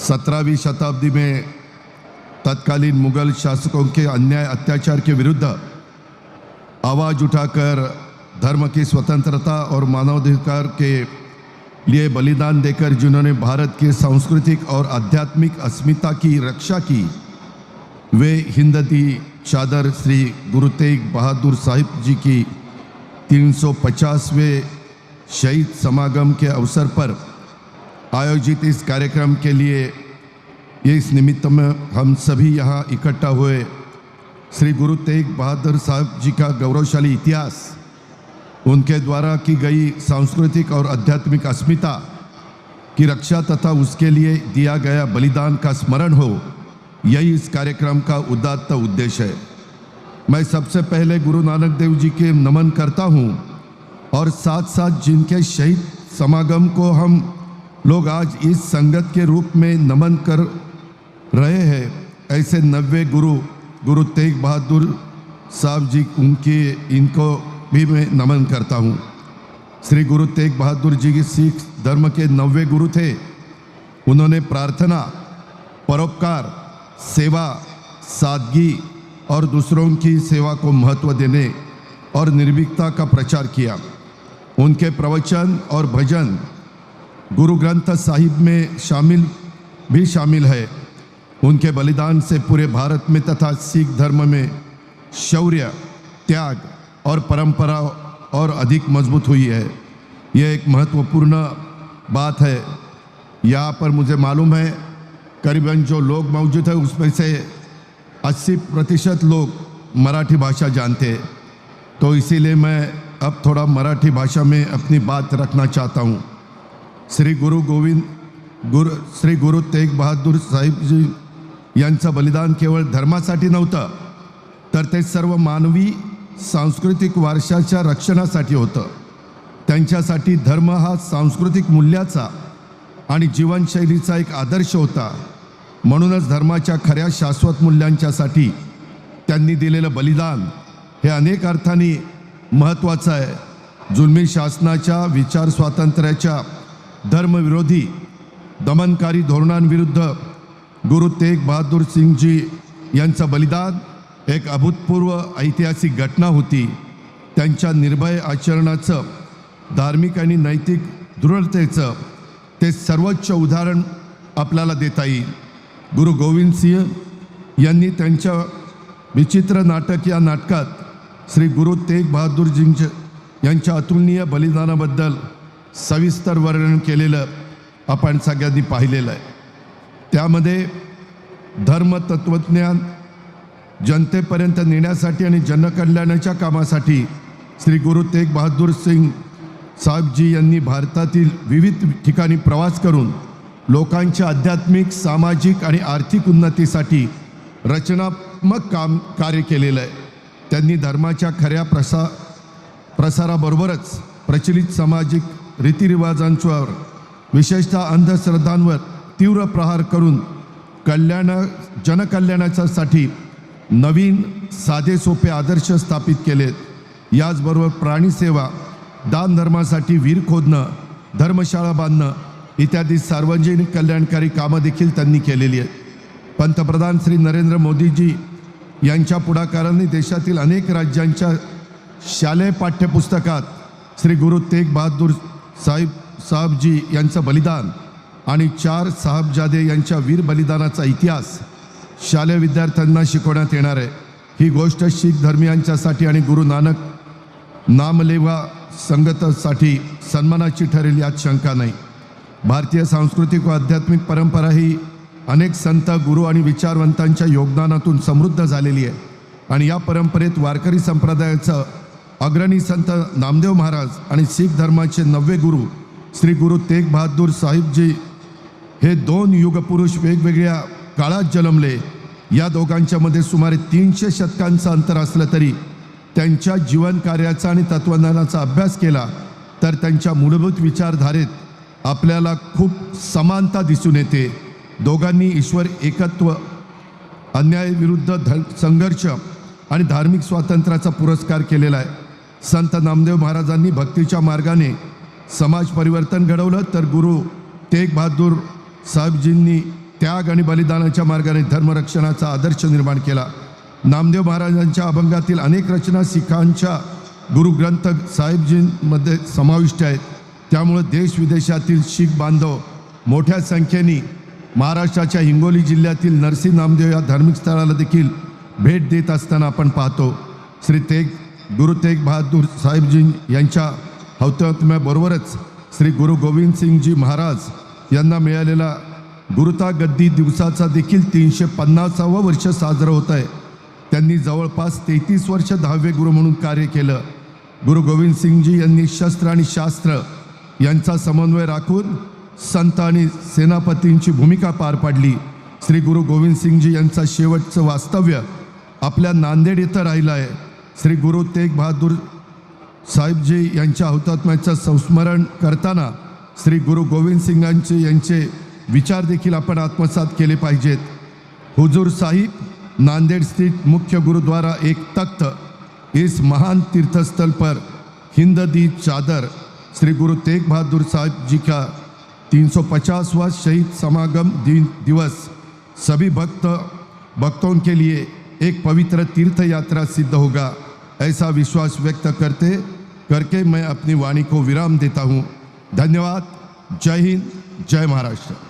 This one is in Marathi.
सत्रहवीं शताब्दी में तत्कालीन मुगल शासकों के अन्याय अत्याचार के विरुद्ध आवाज़ उठाकर धर्म की स्वतंत्रता और मानवाधिकार के लिए बलिदान देकर जिन्होंने भारत के सांस्कृतिक और आध्यात्मिक अस्मिता की रक्षा की, वे हिंदती चादर श्री गुरु तेग बहादुर साहिब जी की 350वें शहीद समागम के अवसर पर आयोजित इस कार्यक्रम के लिए ये इस निमित्त में हम सभी यहाँ इकट्ठा हुए श्री गुरु तेग बहादुर साहब जी का गौरवशाली इतिहास, उनके द्वारा की गई सांस्कृतिक और आध्यात्मिक अस्मिता की रक्षा तथा उसके लिए दिया गया बलिदान का स्मरण हो, यही इस कार्यक्रम का उदात्त उद्देश्य है। मैं सबसे पहले गुरु नानक देव जी के नमन करता हूँ और साथ साथ जिनके शहीद समागम को हम लोग आज इस संगत के रूप में नमन कर रहे हैं। ऐसे नब्बे गुरु गुरु तेग बहादुर साहब जी, उनके, इनको भी मैं नमन करता हूँ। श्री गुरु तेग बहादुर जी की सिख धर्म के नब्बे गुरु थे। उन्होंने प्रार्थना, परोपकार, सेवा, सादगी और दूसरों की सेवा को महत्व देने और निर्भीकता का प्रचार किया। उनके प्रवचन और भजन गुरु ग्रंथ साहिब में शामिल, भी शामिल है। उनके बलिदान से पूरे भारत में तथा सिख धर्म में शौर्य, त्याग और परंपरा और अधिक मज़बूत हुई है। यह एक महत्वपूर्ण बात है। यहाँ पर मुझे मालूम है, करीबन जो लोग मौजूद है, उसमें से 80 प्रतिशत लोग मराठी भाषा जानते हैं। तो इसीलिए मैं अब थोड़ा मराठी भाषा में अपनी बात रखना चाहता हूँ। श्री गुरु गोविंद गुरु श्री गुरु तेग बहादूर साहेबजी यांचं बलिदान केवळ धर्मासाठी नव्हतं तर ते सर्व मानवी सांस्कृतिक वारशाच्या रक्षणासाठी होतं. त्यांच्यासाठी धर्म हा सांस्कृतिक मूल्याचा आणि जीवनशैलीचा एक आदर्श होता. म्हणूनच धर्माच्या खऱ्या शाश्वत मूल्यांच्यासाठी त्यांनी दिलेलं बलिदान हे अनेक अर्थाने महत्त्वाचं आहे. जुलमी शासनाच्या विचार स्वातंत्र्याच्या धर्मविरोधी दमनकारी धोरणांविरुद्ध गुरु तेग बहादूर सिंगजी यांचं बलिदान एक अभूतपूर्व ऐतिहासिक घटना होती. त्यांच्या निर्भय आचरणाचं धार्मिक आणि नैतिक दृढतेचं ते सर्वोच्च उदाहरण आपल्याला देता येईल. गुरु गोविंद सिंह यांनी त्यांच्या विचित्र नाटक या नाटकात श्री गुरु तेग बहादूरजींच्या यांच्या अतुलनीय बलिदानाबद्दल सविस्तर वर्णन केलेलं आपण सगळ्यांनी पाहिलेलं आहे. त्यामध्ये धर्मतत्वज्ञान जनतेपर्यंत नेण्यासाठी आणि जनकल्याणाच्या कामासाठी श्री गुरु तेग बहादूर सिंग साहेबजी यांनी भारतातील विविध ठिकाणी प्रवास करून लोकांच्या आध्यात्मिक सामाजिक आणि आर्थिक उन्नतीसाठी रचनात्मक काम कार्य केलेलं आहे. त्यांनी धर्माच्या खऱ्या प्रसा प्रसाराबरोबरच प्रचलित सामाजिक रीतिरिवाजांच्यावर विशेषतः अंधश्रद्धांवर तीव्र प्रहार करून कल्याण जनकल्याणाच्यासाठी नवीन साधे सोपे आदर्श स्थापित केलेत. याचबरोबर प्राणीसेवा दान धर्मासाठी वीर खोदणं धर्मशाळा बांधणं इत्यादी सार्वजनिक कल्याणकारी कामं देखील त्यांनी केलेली आहेत. पंतप्रधान श्री नरेंद्र मोदीजी यांच्या पुढाकाराने देशातील अनेक राज्यांच्या शालेय पाठ्यपुस्तकात श्री गुरु तेग बहादूर साहेब साहेबजी यांचं बलिदान आणि चार साहबजादे यांच्या वीर बलिदानाचा इतिहास शालेय विद्यार्थ्यांना शिकवण्यात येणार आहे. ही गोष्ट शीख धर्मियांच्यासाठी आणि गुरु नानक नामलेवा संगतसाठी सन्मानाची ठरेल यात शंका नाही. भारतीय सांस्कृतिक व आध्यात्मिक परंपरा ही अनेक संत गुरु आणि विचारवंतांच्या योगदानातून समृद्ध झालेली आहे. आणि या परंपरेत वारकरी संप्रदायाचं अग्रणी संत नामदेव महाराज आणि शीख धर्माचे नववे गुरु श्री गुरु तेग बहादूर साहिबजी हे दोन युगपुरुष वेगवेगळ्या काळात जन्मले. या दोघांच्यामध्ये सुमारे तीनशे शतकांचं अंतर असलं तरी त्यांच्या जीवन कार्याचा आणि तत्वज्ञानाचा अभ्यास केला तर त्यांच्या मूलभूत विचारधारेत आपल्याला खूप समानता दिसून येते. दोघांनी ईश्वर एकत्व अन्यायाविरुद्ध ध संघर्ष आणि धार्मिक स्वातंत्र्याचा पुरस्कार केलेला आहे. संत नामदेव महाराजांनी भक्तीच्या मार्गाने समाज परिवर्तन घडवलं तर गुरु तेग बहादूर साहेबजींनी त्याग आणि बलिदानाच्या मार्गाने धर्मरक्षणाचा आदर्श निर्माण केला. नामदेव महाराजांच्या अभंगातील अनेक रचना सिखांच्या गुरुग्रंथ साहेबजींमध्ये समाविष्ट आहेत. त्यामुळे देश विदेशातील शीख बांधव मोठ्या संख्येने महाराष्ट्राच्या हिंगोली जिल्ह्यातील नरसिंह नामदेव या धार्मिक स्थळाला देखील भेट देत असताना आपण पाहतो. श्री तेग गुरु तेग बहादूर साहेबजी यांच्या हौतात्म्याबरोबरच श्री गुरु गोविंद सिंगजी महाराज यांना मिळालेला गुरुता गद्दी दिवसाचा देखील तीनशे पन्नासावं वर्ष साजरं होत आहे. त्यांनी जवळपास तेहतीस वर्ष दहावे गुरु म्हणून कार्य केलं. गुरु गोविंद सिंगजी यांनी शस्त्र आणि शास्त्र यांचा समन्वय राखून संत आणि सेनापतींची भूमिका पार पाडली. श्री गुरु गोविंद सिंगजी यांचा शेवटचं वास्तव्य आपल्या नांदेड इथं राहिलं आहे. श्री गुरु तेग बहादूर साहेबजी यांच्या हौतात्म्याचं संस्मरण करताना श्री गुरु गोविंद सिंगांचे यांचे विचार देखील आपण आत्मसात केले पाहिजेत. हुजूर साहिब नांदेड़ स्थित मुख्य गुरुद्वारा एक तख्त इस महान तीर्थस्थल पर हिंद दी चादर श्री गुरु तेग बहादुर साहब जी का 350वां शहीद समागम दिन दिवस सभी भक्त भक्तों के लिए एक पवित्र तीर्थ यात्रा सिद्ध होगा ऐसा विश्वास व्यक्त करते करके मैं अपनी वाणी को विराम देता हूँ। धन्यवाद। जय हिंद। जय महाराष्ट्र।